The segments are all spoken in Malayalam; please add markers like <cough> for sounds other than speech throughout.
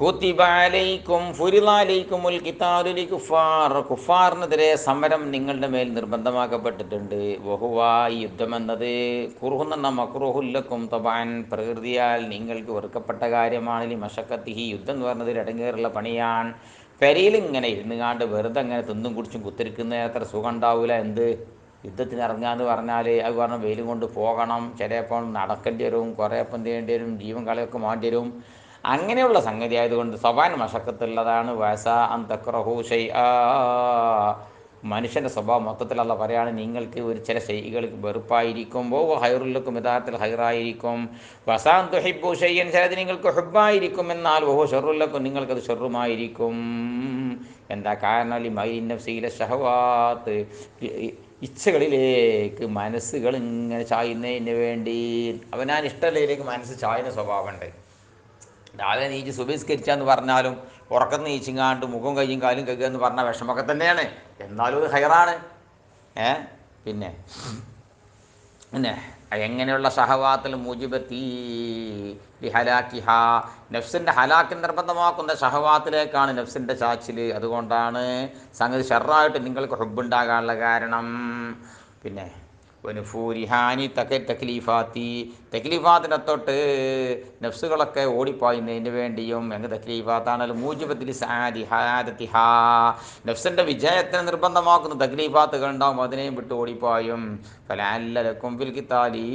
കുത്തിബാലയിക്കും കുഫാർ. സമരം നിങ്ങളുടെ മേൽ നിർബന്ധമാക്കപ്പെട്ടിട്ടുണ്ട്. വഹുവ ഈ യുദ്ധം എന്നത് കുറുഹുന്ന മക്രൂഹുല്ലക്കും തബാൻ പ്രകൃതിയാൽ നിങ്ങൾക്ക് വെറുക്കപ്പെട്ട കാര്യമാണ്. ഈ മഷക്കത്തിഹി യുദ്ധം എന്ന് പറഞ്ഞതിൽ ഇടങ്ങേറുള്ള പണിയാണ്. പെരയിൽ ഇങ്ങനെ ഇരുന്നുകാണ്ട് വെറുതെ അങ്ങനെ തിന്നും കുടിച്ചും കുത്തിരിക്കുന്ന അത്ര സുഖം ഉണ്ടാവില്ല എന്ത്? യുദ്ധത്തിന് ഇറങ്ങാന്ന് പറഞ്ഞാൽ അത് പറഞ്ഞ വെയിലും കൊണ്ട് പോകണം. ചിലപ്പോൾ നടക്കേണ്ടി വരും. കുറേ അപ്പം ചെയ്യേണ്ടി വരും. ജീവൻ കളയൊക്കെ മാറ്റി വരും. അങ്ങനെയുള്ള സംഗതി ആയതുകൊണ്ട് സവാൻ മഷക്കത്തുള്ളതാണ് വാസ അൻ തക്രഹു ഷൈ മനുഷ്യന്റെ സ്വഭാവം മൊത്തത്തിലുള്ള പറയാണ്. നിങ്ങൾക്ക് ഒരു ചില ശൈലികൾക്ക് വെറുപ്പായിരിക്കുമ്പോൾ ഹൈറുല്ലക്കും യഥാർത്ഥത്തിൽ ഹൈറായിരിക്കും വസാൻ തുഹിബു ഷയ്യൻ ചിലത് നിങ്ങൾക്ക് ഹുബായിരിക്കും എന്നാൽ ഓഹോ ഷെറുല്ലക്കും നിങ്ങൾക്കത് ഷെറുമായിരിക്കും എന്താ കാരണം? ഈ മൈ നഫ്സീലെ ഷഹവാത്ത് ഇച്ഛകളിലേക്ക് മനസ്സുകൾ ഇങ്ങനെ ചായുന്നതിന് വേണ്ടി. അവനാൻ ഇഷ്ടമുള്ളതിലേക്ക് മനസ്സ് ചായുന്ന സ്വഭാവമുണ്ട്. രാവിലെ നീച്ച് സുബിസ്കരിച്ചാന്ന് പറഞ്ഞാലും ഉറക്കം നീച്ചിങ്ങാണ്ട് മുഖം കയ്യും കാലും കയ്യുക എന്ന് പറഞ്ഞാൽ വിഷമൊക്കെ തന്നെയാണ്. എന്നാലും ഒരു ഹയറാണ് ഏ? പിന്നെ പിന്നെ എങ്ങനെയുള്ള ഷഹവാത്തിൽ മുജിബത്തി ഹലാക്കിഹ? നഫ്സിന്റെ ഹലാക്കി നിർബന്ധമാക്കുന്ന സഹവാത്തിലേക്കാണ് നഫ്സിന്റെ ചാച്ചിൽ അതുകൊണ്ടാണ് സംഗതി ഷെറായിട്ട് നിങ്ങൾക്ക് ഹുബുണ്ടാകാനുള്ള കാരണം. പിന്നെ വനുഫൂരിഹാനി തക തക്ലീഫാത്തി. തക്ലീഫാത്തിനെ തൊട്ട് നഫ്സുകളൊക്കെ ഓടിപ്പായുന്നതിന് വേണ്ടിയും എങ്ങ് തക്ലീഫാത്താണല്ലോ മൂജിബത്തിൽ ഹാ നഫ്സിന്റെ വിജയത്തിന് നിർബന്ധമാക്കുന്ന തക്ലീഫാത്തുകൾ ഉണ്ടാവും അതിനെയും വിട്ട് ഓടിപ്പായും. ഫലാലക്കും ഫിൽ കിത്താലി.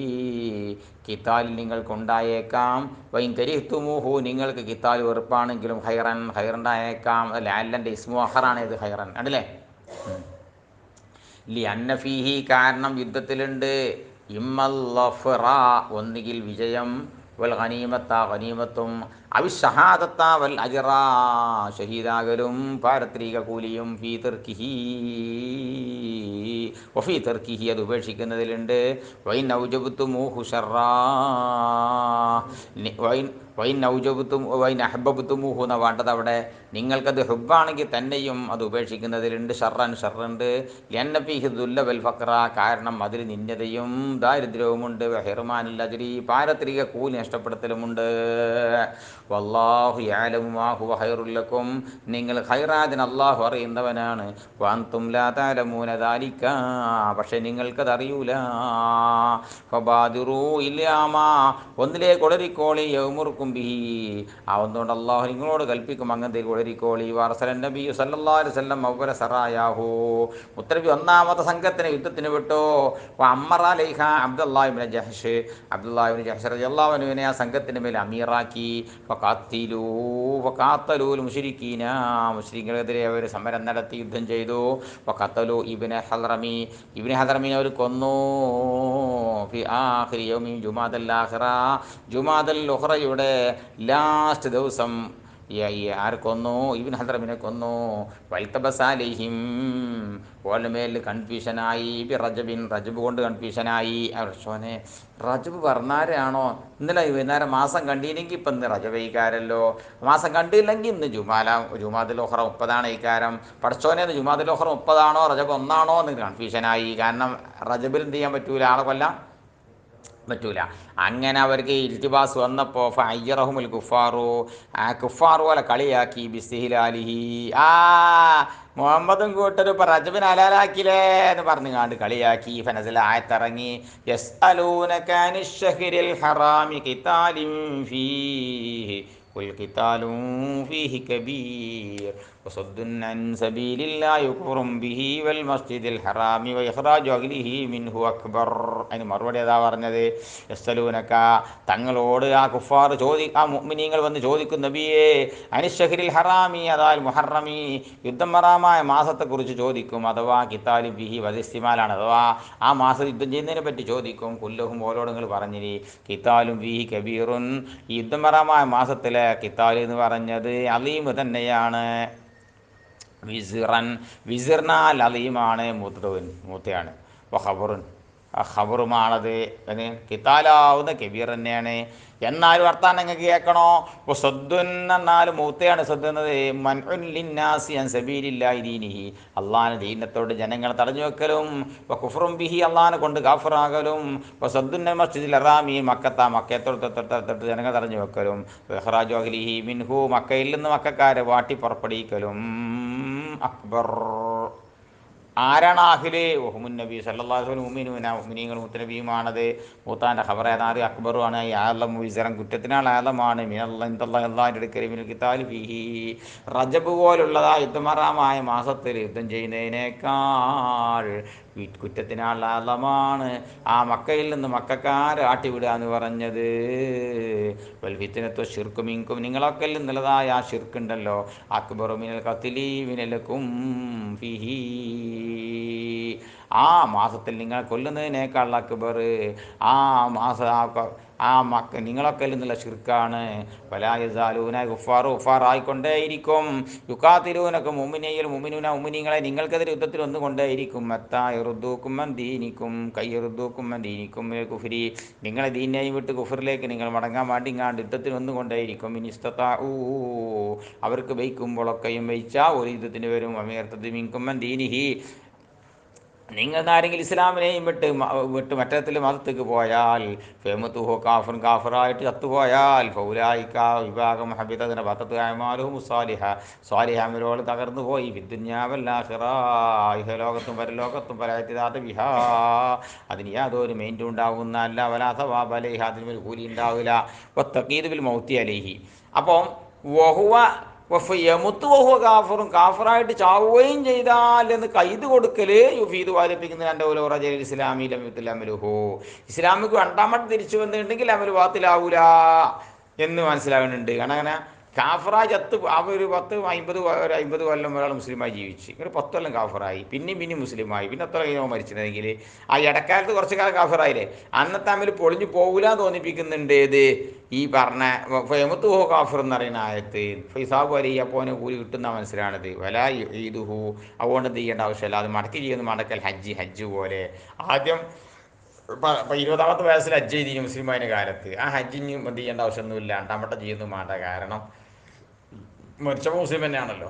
കിത്താലിൽ നിങ്ങൾക്കുണ്ടായേക്കാം. വൈൻ കരിഹ്തുമുഹു നിങ്ങൾക്ക് കിത്താൽ ഉറപ്പാണെങ്കിലും ഹൈറൻ ഹൈറുണ്ടായേക്കാം ലാലന്റെ ഇസ്മു അഹറാണ് ഇത് ഹൈറൻ? ആണല്ലേ ലി അന്നഫീഹി കാരണം യുദ്ധത്തിലുണ്ട്. ഇമ്മല്ലഫറ ഒന്നുകിൽ വിജയം. വൽ ഖനീമത്ത ഖനീമത്തും അവി ഷഹാദത്ത അജറാ. ഷഹീദാകലും പാരത്രിക കൂലിയും ഫീ തെർക്കിഹി. വഫീ തെർക്കിഹി അത് ഉപേക്ഷിക്കുന്നതിലുണ്ട്. വൈൻ ഔജബുത്തുമൂഹു ഷറാ വൈൻ വൈൻ ഔജബുത്തും വൈൻ അഹബബുത്തുമൂഹു എന്ന വേണ്ടത് അവിടെ. നിങ്ങൾക്കത് ഹുബാണെങ്കിൽ തന്നെയും അത് ഉപേക്ഷിക്കുന്നതിലുണ്ട്. ഷറൻ ഷറുണ്ട് ലന്നഫിഹി ദുല്ല വൽ ഫക്ര കാരണം അതിൽ നിന്യതയും ദാരിദ്ര്യവുമുണ്ട്. ഹെർമാനിൽ അതിരി പാരത്രിക കൂലി നഷ്ടപ്പെടുത്തലുമുണ്ട്. വല്ലാഹു യാലമുമാഹു ഹൈറുല്ലക്കും നിങ്ങൾ ഹൈറാദിൻ അള്ളാഹു അറിയുന്നവനാണ്. വാന്തും ലാതാലമൂന ദാലിക്ക. പക്ഷെ നിങ്ങൾക്കത് അറിയൂല ഫബാദിറൂ ഇല്ലാമാ. ഒന്നിലേക്ക് ഉളരിക്കോളി യൗമുർക്കും ബിഹി. ആ ഒന്നുകൊണ്ട് അള്ളാഹു നിങ്ങളോട് കൽപ്പിക്കും അങ്ങനത്തേക്ക് ഉളരിക്കോളി വാർസലൻ നബി സല്ലല്ലാഹു അലൈഹി വസല്ലം അവര സറായാഹു. ഉത്തരവി ഒന്നാമത്തെ സംഘത്തിന് യുദ്ധത്തിന് വിട്ടോ. അമ്മറാലേഖ അബ്ദുല്ലാഹിബിൻ ജഹഷ്. അബ്ദുല്ലാഹിബിൻ ജഹഷ് റളിയല്ലാഹുവിനെ ആ സംഘത്തിന് മേൽ അമീറാക്കി. ഫഖാത്തിലൂ ഫഖാത്തലൂൽ മുശ്രിക്കീന. മുശ്രിക്കെതിരെ അവർ സമരം നടത്തി യുദ്ധം ചെയ്തു. ഫഖത്തലു ഇബിന് ഹദ്റമി. ഇബിന് ഹദ്റമിനെ അവർ കൊന്നു. ജുമാദൽ ജുമാദൽ ലാസ്റ്റ് ദിവസം ആരെ കൊന്നു? ഇബിൻ ഹദ്രമിനെ കൊന്നു. വൈത്തബസാലിഹിം ഓലമേൽ കൺഫ്യൂഷനായി ബി റജബിൻ റജബ് കൊണ്ട് കൺഫ്യൂഷനായി അർഷോനെ റജബ് പറഞ്ഞാരാണോ? ഇന്നലെ വൈകുന്നേരം മാസം കണ്ടില്ലെങ്കിൽ ഇപ്പം ഇന്ന് റജബ് ഇക്കാരല്ലോ മാസം കണ്ടില്ലെങ്കിൽ ഇന്ന് ജുമാല ജുമാദുൽ ഓഹറ മുപ്പതാണ് ഇക്കാരം പഠിച്ചോനെ ഇന്ന് ജുമാദുൽ ഓഹറ മുപ്പതാണോ? റജബ് ഒന്നാണോ എന്ന് കൺഫ്യൂഷനായി കാരണം റജബിൽ എന്ത് ചെയ്യാൻ പറ്റൂല? ആളെ കൊല്ലാം പറ്റൂല. അങ്ങനെ അവർക്ക് ഇൽത്തിബാസ് വന്നപ്പോൾ ഫയ്യറഹുമുൽ കുഫാറു ആ കുഫാറു പോലെ കളിയാക്കി. ബിസ്തിഹിലാലിഹി. ആ മുഹമ്മദും കൂട്ടരും ഇപ്പം റജബിൻ അലാലാക്കിലേ എന്ന് പറഞ്ഞു കാണ്ട് കളിയാക്കി. ഫനസിൽ ആയത്തിറങ്ങി. യസ് അലൂനക്കാനിഷഹിരിൽ ഹറാമി കിതാലിം ഫീഹി. قل قتال فيه كبير وصد عن سبيل الله كفر به والمسجد الحرام وإخراج أهله منه أكبر അതിന് മറുപടി ഏതാ പറഞ്ഞത് യസ്സലൂനക്ക തങ്ങളോട് ആ കുഫാർ ചോദി ആ മുഅ്മിനീങ്ങൾ വന്ന് ചോദിക്കും നബിയെ അനിഷഹിരിൽ ഹറാമി അതാൽ മുഹറമി യുദ്ധം മറാമായ മാസത്തെക്കുറിച്ച് ചോദിക്കും അഥവാ കിത്താലി ബിഹി വധിസ്തിമാലാണ് അഥവാ ആ മാസം യുദ്ധം ചെയ്യുന്നതിനെ പറ്റി ചോദിക്കും കുല്ലഹും ഓരോട് നിങ്ങൾ പറഞ്ഞിരി കിത്താലും ബിഹി കബീറുൻ ഈ യുദ്ധം മറാമായ മാസത്തിലെ കിത്താൽ എന്ന് പറഞ്ഞത് അലീമ് തന്നെയാണ്. വിസിറൻ വിസിർനാൽ അലീമാണ് മൂത്തവൻ മൂത്തയാണ് വഹബറുൻ. ഖബറുമാണത്. കിത്താലാവുന്ന കബീർ തന്നെയാണ്. എന്നാലും വർത്താനം നിങ്ങൾക്ക് കേൾക്കണോ? ഇപ്പോൾ സദ്ദുൻ എന്നാൽ മൂത്തയാണ് സദ് എന്നത്. മൻഉൻ ലിന്നാസി അൻ സബീലില്ലാഹി ദീനിഹി. അള്ളാഹിന്റെ ദീനത്തോട് ജനങ്ങളെ തടഞ്ഞു വെക്കലും ഇപ്പോൾ കുഫറും ബിഹി അള്ളാഹാനെ കൊണ്ട് കാഫറാകലും ഇപ്പോൾ സദ്ദുൻ മസ്ജിദിൽ അറാമി മക്കത്ത മക്കത്തോട് തൊട്ട് ജനങ്ങൾ തടഞ്ഞു വെക്കലും ബഹ്റാജു മിൻഹു മക്കയിൽ നിന്ന് മക്കാരെ വാട്ടി പുറപ്പെടുവിക്കലും അക്ബർ. ആരാണ് ആഹിൽ? ഒഹുമുൻ നബി സല്ലാഹുലും ഉമ്മിനുവിന ഉമ്മിനീങ്ങൾ മുത്തനബിയുമാണത് മൂത്താന്റെ ഖബർ ഏതാത് അക്ബറുമാണ്. ആലം വിസരം കുറ്റത്തിനാൾ ആലമാണ് മിനല്ലാന്റെ അടുക്കൽ ഫിഹി റജബ് പോലുള്ളതാ യുദ്ധമറാമായ മാസത്തിൽ യുദ്ധം ചെയ്യുന്നതിനേക്കാൾ വി- കുറ്റത്തിനാൾ ആലമാണ് ആ മക്കയിൽ നിന്ന് മക്കാരെ ആട്ടിവിടുക എന്ന് പറഞ്ഞത് വൽഫിത്തിനത്വ ഷിർക്കും ഇങ്കും നിങ്ങളൊക്കെ നല്ലതായ ആ ഷിർക്കുണ്ടല്ലോ അക്ബറു മിനൽ കത്തിലി മിനലക്കും ഫിഹി. ആ മാസത്തിൽ നിങ്ങൾ കൊല്ലുന്നതിനേക്കാൾ അക്ബർ ആ മാസ ആ മക്ക നിങ്ങളൊക്കെ നിന്നുള്ള ഷിർക്കാണ് വലായുസാലൂന ഗുഫാർ ഗുഫാർ ആയിക്കൊണ്ടേയിരിക്കും യുക്കാത്തിലൂനൊക്കെ മുമിനെയിൽ മുമിനൂന മുമിനിങ്ങളെ നിങ്ങൾക്കെതിരെ യുദ്ധത്തിൽ വന്നുകൊണ്ടേയിരിക്കും എറുദൂക്കുമ്മൻ ദീനിക്കും കയ്യറുദ്ദൂക്കും ദീനിക്കും കുഫിരി. നിങ്ങളെ ദീനെയും വിട്ട് കുഫറിലേക്ക് നിങ്ങൾ മടങ്ങാൻ വേണ്ടി ഇങ്ങാണ്ട് യുദ്ധത്തിൽ വന്നുകൊണ്ടേയിരിക്കും ഇനിസ്തത്താ ഊ അവർക്ക് വയ്ക്കുമ്പോഴൊക്കെയും വയ്ച്ചാൽ ഒരു യുദ്ധത്തിന് വരും. അമീർത്തത് മിങ്കുമ്മൻ ദീനിഹി. നിങ്ങൾ ആരെങ്കിലും ഇസ്ലാമിനെയും വിട്ട് വിട്ട് മറ്റത്തിൽ മതത്തേക്ക് പോയാൽ ഫേമത്തുഹോ കാഫുൻ കാഫറായിട്ട് ചത്തുപോയാൽ ഫൗലായിക്ക വിഭാഗം ഹബിതതിനെ പത്തത്ത് മുസാലിഹ സ്വാലിഹ സ്വാലിഹാമിലോട് തകർന്നു പോയി. വിദ്യുന്യാവല്ലാഹിറ ലോകത്തും പരലോകത്തും പരാത്തിദാത്ത വിഹാ. അതിന് യാതൊരു മെയിന്റ് ഉണ്ടാകുന്ന അല്ല വലാസവാബലേഹ അതിന് ഒരു കൂലി ഉണ്ടാവില്ല. ഒത്തക്കീതുവിൽ മൗത്തി അലേഹി. അപ്പം വഹുവ യമുത്ത് കാഫറും കാഫറായിട്ട് ചാവുകയും ചെയ്താൽ എന്ന് കൈത് കൊടുക്കൽ യുഫീദ് വാദിപ്പിക്കുന്ന എന്റെ ഓരോ റജൽ ഇസ്ലാമി ലമിത്തുൽ അമലുഹോ. ഇസ്ലാമിക്ക് രണ്ടാമത്തെ തിരിച്ചു വന്നിട്ടുണ്ടെങ്കിൽ അമൽ വാത്തിലാവൂല എന്ന് മനസ്സിലാവുന്നുണ്ട്. കാരണം അങ്ങനെ കാഫറായി ചത്ത് ഒരു പത്ത് അമ്പത് ഒരു അമ്പത് കൊല്ലം ഒരാൾ മുസ്ലിമായി ജീവിച്ച്. ഒരു പത്ത് കൊല്ലം കാഫറായി. പിന്നെയും പിന്നെയും മുസ്ലിമായി. പിന്നെ അത്ര കഴിഞ്ഞാൽ മരിച്ചിരുന്നെങ്കിൽ? ആ ഇടക്കാലത്ത് കുറച്ച് കാലം കാഫറായില്ലേ? അന്നത്തെ തമ്മിൽ പൊളിഞ്ഞു പോകില്ല തോന്നിപ്പിക്കുന്നുണ്ട് ഏത്? ഈ പറഞ്ഞ ഫെമത്ത് ഹോ കാഫർ എന്ന് പറയുന്ന ആയത്ത്. ഫൈസാബ് അലി അപ്പോനെ കൂലി കിട്ടുന്ന മനസ്സിലാണത്. വല ഈദുഹു അതുകൊണ്ട് എന്ത് ചെയ്യേണ്ട ആവശ്യമില്ല. അത് മടക്കി ചെയ്യുന്ന മടക്കൽ ഹജ്ജ് ഹജ്ജ് പോലെ. ആദ്യം ഇപ്പം ഇരുപതാമത്തെ വയസ്സിൽ ഹജ്ജ് ചെയ്തിന് മുസ്ലിമാന്റെ കാലത്ത്. ആ ഹജ്ജിന് എന്ത് ചെയ്യേണ്ട ആവശ്യമൊന്നുമില്ല. രണ്ടാമത്തെ ചെയ്യുന്നു മാണ്ട കാരണം മരിച്ചപ്പോൾ മുസ്ലിം തന്നെയാണല്ലോ.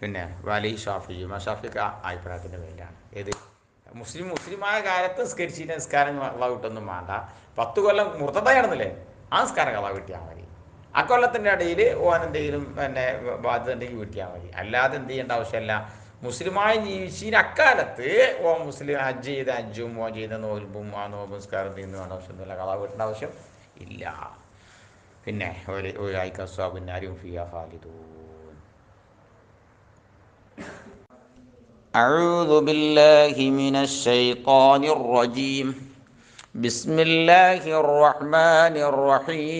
പിന്നെ വലി ഷാഫിയും ആ ഷാഫിക്ക് അഭിപ്രായത്തിന്റെ പേരിലാണ് ഏത് മുസ്ലിം മുസ്ലിമായ കാലത്ത് സ്കരിച്ചിട്ട് നിസ്കാരം കള കിട്ടൊന്നും വേണ്ട. പത്ത് കൊല്ലം മുർത്തതായിരുന്നില്ലേ ആ നിസ്കാരം കള കിട്ടിയാൽ മതി. ആ കൊല്ലത്തിന്റെ ഇടയിൽ ഓൻ എന്തെങ്കിലും പിന്നെ ബാധ്യത ഉണ്ടെങ്കിൽ കിട്ടിയാൽ മതി. അല്ലാതെ എന്ത് ചെയ്യേണ്ട ആവശ്യമില്ല. മുസ്ലിമായി ജീവിച്ചിന് അക്കാലത്ത് ഓ മുസ്ലിം ഹജ്ജ് ചെയ്ത ഹജ്ജും ഓ ചെയ്ത നോൽബും ആ നോമ്പും നിസ്കാരം ചെയ്യുന്ന വേണ്ട ആവശ്യമൊന്നുമില്ല. കളവ് വീട്ടേണ്ട ആവശ്യം ഇല്ല. إن أولئك أصحاب النار هم فيها خالدون. أعوذ بالله من الشيطان الرجيم. بسم الله الرحمن الرحيم.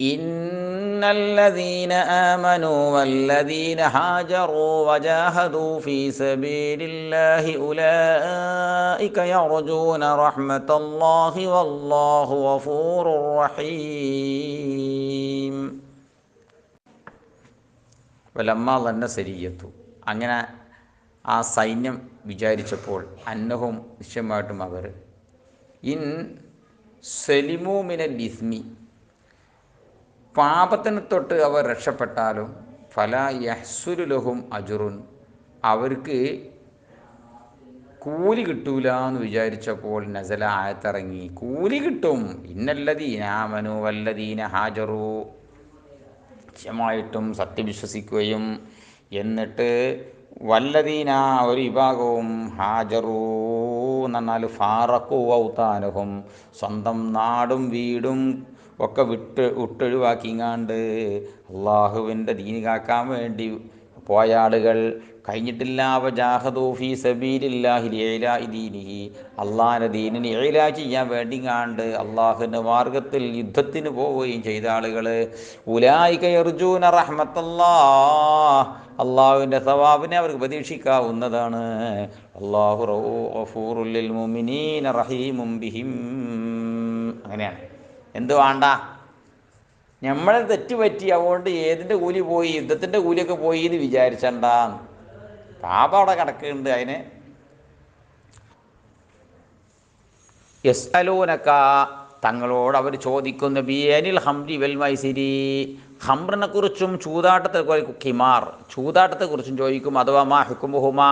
إن الذين آمنوا والذين هاجروا وجاهدوا في سبيل الله أولئك يرجون رحمة الله والله غفور رحيم വലമ്മ തന്നെ സരിയത്തു അങ്ങനെ ആ സൈന്യം വിചാരിച്ചപ്പോൾ അന്നഹും നിശ്ചയമായിട്ടും അവർ ഇൻ സെലിമൂമിന ലിസ്മി പാപത്തിനെ തൊട്ട് അവർ രക്ഷപ്പെട്ടാലും ഫല യഹ്സുലുലഹും അജുറുൻ. അവർക്ക് കൂലി കിട്ടൂല എന്ന് വിചാരിച്ചപ്പോൾ നസല ആയത്തിറങ്ങി. കൂലി കിട്ടും. ഇന്നല്ലതീനാമനു വല്ലതീന ഹാജറു. നിശ്ചയമായിട്ടും സത്യവിശ്വസിക്കുകയും എന്നിട്ട് വല്ലതീന ഒരു വിഭാഗവും ഹാജറൂ. എന്നാൽ ഫാറക്കു ഔത്താനുഹും സ്വന്തം നാടും വീടും ഒക്കെ വിട്ട് വിട്ടൊഴിവാക്കിങ്ങാണ്ട് അള്ളാഹുവിന്റെ ദീനി കാക്കാൻ വേണ്ടി പോയ ആളുകൾ കഴിഞ്ഞിട്ടില്ല. വജാഹദൂഫി സബീലില്ലാഹി ഏലായി ദീനിഹി. അള്ളാഹിന്റെ ദീനിന് ഏലാ ചെയ്യാൻ വേണ്ടി കാണ്ട് അള്ളാഹുവിന്റെ മാർഗത്തിൽ യുദ്ധത്തിന് പോവുകയും ചെയ്ത ആളുകൾ. ഉലായിക എർജൂന റഹ്മത്തല്ലാ അള്ളാഹുവിന്റെ സവാബിനെ അവർക്ക് പ്രതീക്ഷിക്കാവുന്നതാണ്. ബിഹിം. അങ്ങനെയാണ്. എന്ത് വേണ്ട? നമ്മളെ തെറ്റുപറ്റി അതുകൊണ്ട് ഏതിന്റെ കൂലി പോയി യുദ്ധത്തിന്റെ കൂലിയൊക്കെ പോയി എന്ന് വിചാരിച്ചണ്ട. പാപ അവിടെ കിടക്കുന്നുണ്ട് അതിന്. യസ്അലൂനക്ക തങ്ങളോട് അവർ ചോദിക്കുന്നു ബിയനിൽ ഹംരി വെൽ മൈസിരി. ഹംറിനെ കുറിച്ചും ചൂതാട്ടത്തെ കിമാർ ചൂതാട്ടത്തെക്കുറിച്ചും ചോദിക്കും അഥവാ മാ ഹുക്കുമുഹുമാ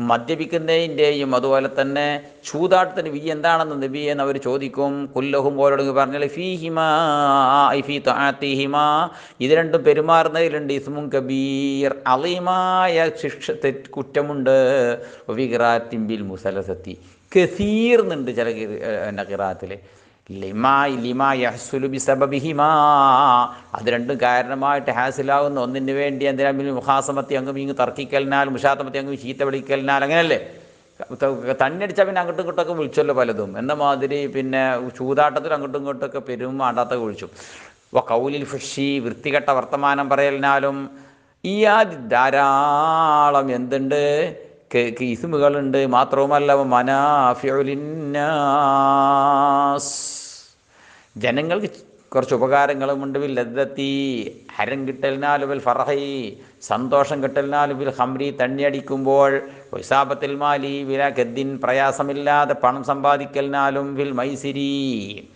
മദ്യപിക്കുന്നതിന്റെയും അതുപോലെ തന്നെ ചൂതാട്ടത്തിന് വി എന്താണെന്ന് നബി എന്ന് അവർ ചോദിക്കും കുല്ലഹും ഓരോട് പറഞ്ഞാൽ ഫീ ഹിമാ ഫീ ഹിമാ ഇത് രണ്ടും പെരുമാറുന്നതിലുണ്ട് ഇസ്മും കബീർ അലീമായ ശിക്ഷ കുറ്റമുണ്ട് ബിൽ മുസലസത്തി. കസീർ എന്നുണ്ട് ചില കിറാത്തിൽ ലിമാ ലിമാ യഹ്സുലു ബിസബബിഹിമാ. അത് രണ്ടും കാരണമായിട്ട് ഹാസിലാവുന്ന ഒന്നിന് വേണ്ടി എന്തിനാ മുഹാസമത്തി അങ്ങും ഇങ്ങ് തർക്കിക്കലിനാൽ മുഷാത്തമത്തി അങ്ങും ചീത്ത വിളിക്കലിനാൽ അങ്ങനെയല്ലേ? തന്നടിച്ച പിന്നെ അങ്ങോട്ടും ഇങ്ങോട്ടൊക്കെ വിളിച്ചല്ലോ പലതും. എന്ന മാതിരി പിന്നെ ചൂതാട്ടത്തിൽ അങ്ങോട്ടും ഇങ്ങോട്ടൊക്കെ പെരും ആണ്ടാത്ത വിളിച്ചു. വ കൗലിൽ ഫുഷി വൃത്തികെട്ട വർത്തമാനം പറയലിനാലും ഈ ആദ്യ ധാരാളം എന്തുണ്ട്? ഇസ്മുകളുണ്ട് മാത്രവുമല്ല മനാഫിയുലിന്നാസ് ജനങ്ങൾക്ക് കുറച്ച് ഉപകാരങ്ങളുമുണ്ട് വിൽ ലദ്ദത്തി ഹരം കിട്ടലിനാലും വിൽ ഫറഹി സന്തോഷം കിട്ടലിനാലും വിൽ ഹംരി തണ്ണിയടിക്കുമ്പോൾ വൈസാപത്തിൽ മാലി വില ഗദ്ദിൻ പ്രയാസമില്ലാതെ പണം സമ്പാദിക്കലിനാലും വിൽ മൈസിരി.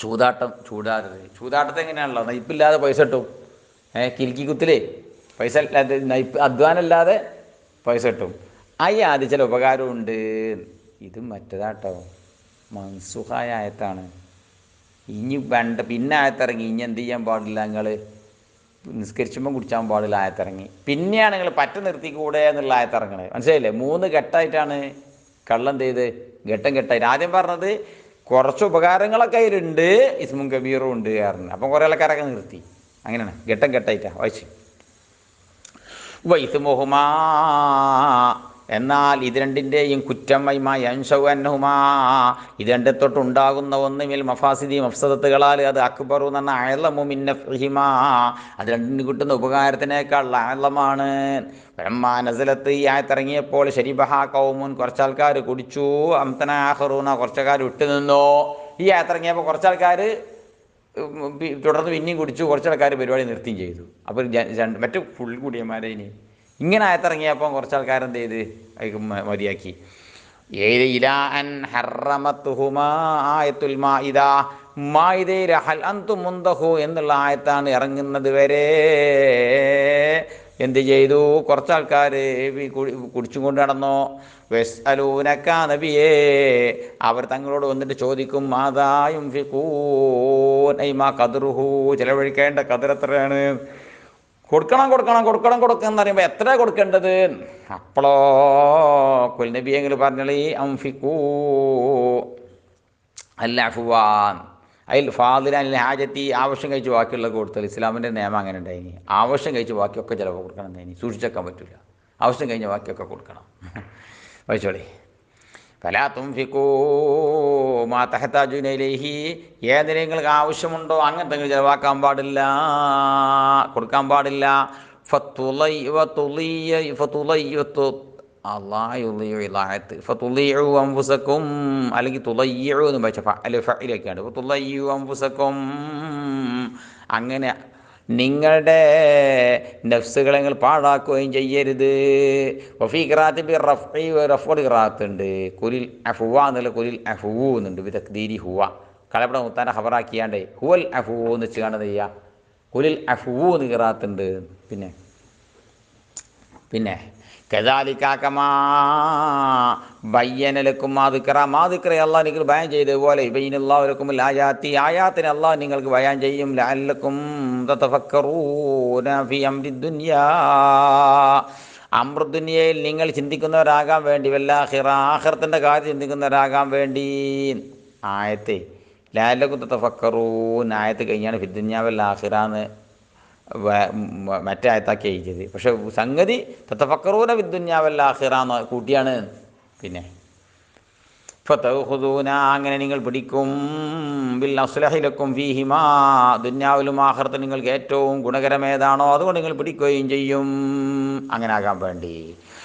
ചൂതാട്ടം ചൂടാറ് ചൂതാട്ടത്തെ എങ്ങനെയാണല്ലോ? നയിപ്പില്ലാതെ പൈസ കിട്ടും. ഏ കിൽക്കി കുത്തിലേ. പൈസ നയിപ്പ് അധ്വാനമല്ലാതെ പൈസ കിട്ടും. അയ്യ അത് ചില ഉപകാരമുണ്ട്. ഇത് മറ്റേതാട്ടോ. മൻസുഹായ ആയത്താണ്. ഇനി വേണ്ട പിന്നെ ആയത്തിറങ്ങി. ഇനി എന്ത് ചെയ്യാൻ പാടില്ല നിങ്ങൾ നിസ്കരിച്ചുമ്പോൾ കുടിച്ചാൻ പാടില്ല ആയത്തിറങ്ങി. പിന്നെയാണ് നിങ്ങൾ പറ്റ നിർത്തിക്കൂടെ എന്നുള്ള ആയത്തിറങ്ങണത്. മനസ്സിലായില്ലേ? മൂന്ന് ഘട്ടമായിട്ടാണ് കള്ളം ചെയ്ത്? ഘട്ടം ഘട്ടമായിട്ട് ആദ്യം പറഞ്ഞത് കുറച്ച് ഉപകാരങ്ങളൊക്കെ അതിലുണ്ട് ഇസ്മും കബീറും ഉണ്ട് കാരണം അപ്പം കുറേ ആൾക്കാരൊക്കെ നിർത്തി. അങ്ങനെയാണ്. ഘട്ടം ഘട്ടമായിട്ടാണ് വായിച്ച്. വൈസുമുഹുമാ എന്നാൽ ഇത് രണ്ടിന്റെയും കുറ്റം അൻഷവന്നുമാ ഇത് രണ്ടു തൊട്ടുണ്ടാകുന്ന ഒന്നുമിൽ മഫാസിദി മഫ്സദത്തുകളാൽ അത് അക്ബറു എന്ന അയലമു അയലമുമിന്നഹിമാ അത് രണ്ടിന് കിട്ടുന്ന ഉപകാരത്തിനേക്കാൾ അയലമാണ് ബ്രഹ്മാനസലത്ത് ഈ ആയത്തിറങ്ങിയപ്പോൾ ശരിബഹ കൗമുൻ കുറച്ചാൾക്കാർ കുടിച്ചു. അംതനാഹറൂന കുറച്ചാൾക്കാർ വിട്ടുനിന്നു ഈ ആയത്തിറങ്ങിയപ്പോൾ കുറച്ചാൾക്കാർ തുടർന്ന് പിന്നെയും കുടിച്ചു. കുറച്ചാൾക്കാർ പരിപാടി നിർത്തിയും ചെയ്തു. അപ്പോൾ മറ്റു ഫുൾ കുടിയന്മാരെ ഇനി ഇങ്ങനെ ആയത്തിറങ്ങിയപ്പം കുറച്ച് ആൾക്കാർ എന്ത് ചെയ്ത്? മതിയാക്കി. ഏത് എന്നുള്ള ആയത്താണ് ഇറങ്ങുന്നത് വരെ. എന്ത് ചെയ്തു? കുറച്ച് ആൾക്കാർ കുടിച്ചും കൊണ്ട് നടന്നോ? വെസ് അലൂനക്ക നബിയേ. അവർ തങ്ങളോട് വന്നിട്ട് ചോദിക്കും മാതായും മാ ഖദറുഹു. ചിലവഴിക്കേണ്ട കതിർ എത്രയാണ്? കൊടുക്കണം കൊടുക്കണം കൊടുക്കണം കൊടുക്കണം എന്ന് പറയുമ്പോൾ എത്ര കൊടുക്കേണ്ടത്? അപ്പോളോ കുൽനബിയെങ്കിൽ പറഞ്ഞളീ അംഫിക്കൂ അല്ല അഫുവാൻ അതിൽ ഫാദിൽ അല്ല ഹാജത്തി ആവശ്യം കഴിച്ച് ബാക്കിയുള്ള കൊടുത്തൽ ഇസ്ലാമിന്റെ നിയമം അങ്ങനെ ഉണ്ടായിനി. ആവശ്യം കഴിച്ച് ബാക്കിയൊക്കെ ചിലപ്പോൾ കൊടുക്കണം എന്നതിന് സൂക്ഷിച്ചേക്കാൻ പറ്റില്ല ആവശ്യം കഴിഞ്ഞ ബാക്കിയൊക്കെ കൊടുക്കണം. <laughs> വായിച്ചോളി. ഫലാ തുംഫിക്കൂ മാ തഹത്താജുനയിലേഹി ഏതിനെ നിങ്ങൾക്ക് ആവശ്യമുണ്ടോ അങ്ങനത്തെ ചിലവാക്കാൻ പാടില്ല. കൊടുക്കാൻ പാടില്ല. അംഫുസക്കും അല്ലെങ്കിൽ തുളയ്യു എന്ന് വെച്ച അല്ലെ ഫയിലൊക്കെയാണ് തുളയ്യു അംഫുസക്കും അങ്ങനെ നിങ്ങളുടെ നഫ്സുകളെ നിങ്ങൾ പാഴാക്കുകയും ചെയ്യരുത്. വഫീ ഖിറാത്ത് റഫി റഫോട് ഖിറാത്ത് ഉണ്ട്. കുലിൽ അഫുവ എന്നുള്ള കുലിൽ അഫുവു എന്നുണ്ട്. വിദഗ്ധീരി ഹുവ. കളപ്പട മുത്താനെ ഹബറാക്കിയാണ്ട് ഹുവൽ അഫുവു എന്ന് വെച്ച് കാണുന്നത് ചെയ്യുക കുലിൽ അഫുവു എന്ന് കിറാത്തുണ്ട് പിന്നെ പിന്നെ കദാലിക്കാക്കമാ ബയ്യനലക്കും മാതുക്കറ. മാതുക്കറെ അള്ളാഹ് നിങ്ങൾ ബയാൻ ചെയ്തതുപോലെ ഇബൈനുള്ളവരക്കും ലായാത്തി ആയാത്തിന് അള്ളാഹ് നിങ്ങൾക്ക് ബയാൻ ചെയ്യും. ലാലക്കും അമൃദുനിയയിൽ നിങ്ങൾ ചിന്തിക്കുന്നവരാകാൻ വേണ്ടി വല്ലാഹിറ ആഹ്റത്തിന്റെ കാര്യം ചിന്തിക്കുന്നവരാകാൻ വേണ്ടി. ആയത്തെ ലാലക്കും തഫക്കറൂൻ ആയത്ത് കഴിഞ്ഞാണ് ഫിദ്ദുന്യാവല്ലാഹിറാന്ന് മറ്റേ ആയത്താക്കി എഴുതിയത് പക്ഷെ സംഗതി തത്തഫക്കറൂന വിദ്ദുന്യാവല്ലാഹിറാന്ന് കൂട്ടിയാണ്. പിന്നെ ഫതഹുദൂന അങ്ങനെ നിങ്ങൾ പിടിക്കും. ബിൽ അസ്ലഹിലക്കും ഫീഹിമാ. ദുന്യാവിലും ആഹർത്ത് നിങ്ങൾക്ക് ഏറ്റവും ഗുണകരമേതാണോ അതുകൊണ്ട് നിങ്ങൾ പിടിക്കുകയും ചെയ്യും. അങ്ങനെ ആകാൻ വേണ്ടി.